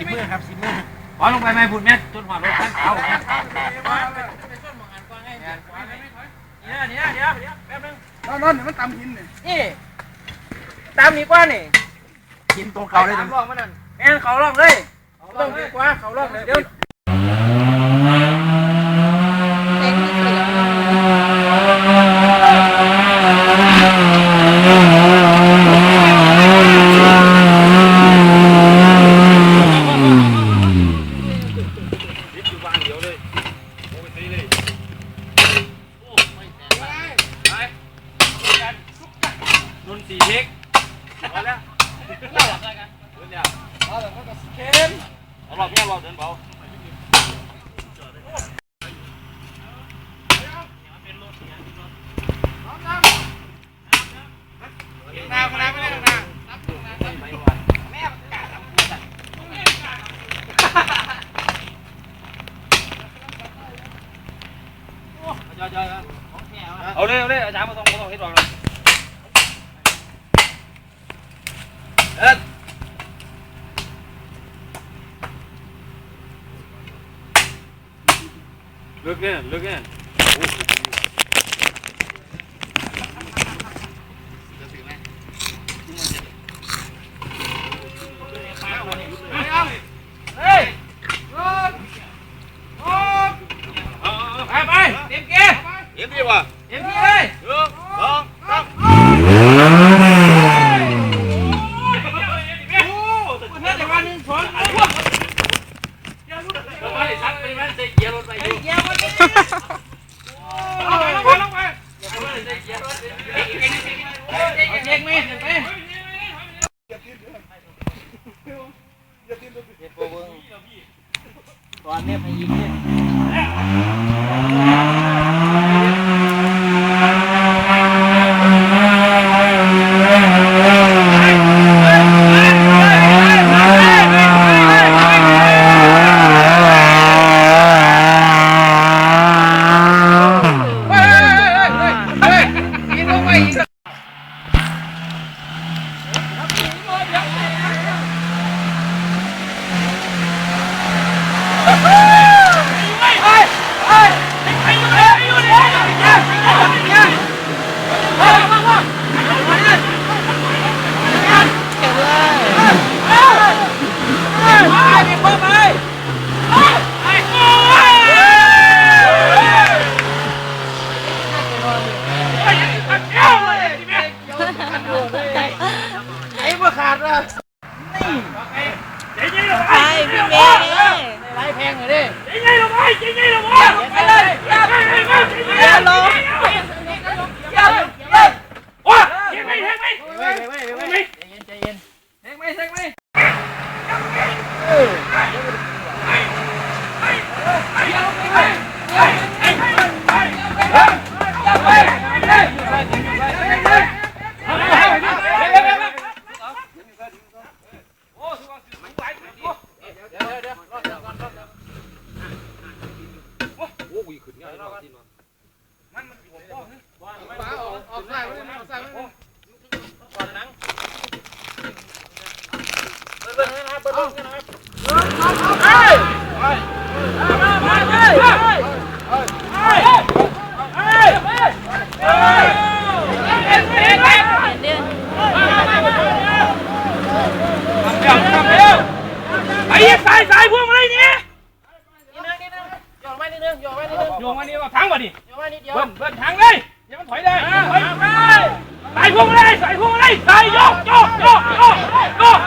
สิมือครับสิมือขอลงไปไหมบุญแม่จนหัวรถท่านเขาเนี่ยเดี๋ยวเดี๋ยวเดี๋ยวแป๊บนึงนั่นนั่นมันตำหินเนี่ยนี่ตามนี้กว่านี่หินตรงเขาเลยตามร่องมานั่นแม่นเขาร่องเลยต้องดีกว่าเขาร่องเลยเดี๋ยว เล่นที่เสือ นุ่นสี่เช็คพอแล้วเอาหลับได้กันเดี๋ยวเอาหลับก็เข็มเอาหลับเนี่ยหลับเดินเบานาพนักไม่ได้นา เอาเลยเอาเลยอาจารย์มาต้องมาต้องเฮ็ดหรอก เอ็ดเลิกเนี่ยเลิกเนี่ยเมตอนนี้พยิงเนี่ย ใช่พี่เมย์เนี่ยไรแพงเลยดิเดี๋ยวลงไม่ไม่ไม่ไม่ไม่ใจเย็นใจเย็นเซ็งไหมเซ็งไหม เดี๋ยวเดี๋ยว ใส่พวงมาเลยนี่นิดนึงนิดนึงหยอกไว้นิดนึงหยอกไว้นิดนึงโยงมานี่ว่าทั้งวะดิหยอกไว้นิดเดียวเบิ้ลเบิ้ลทั้งเลยอย่ามันถอยได้ถอยไปส่พวงมาเลยใส่พวงมาเลยใส่ยกยกโยกโยกโยก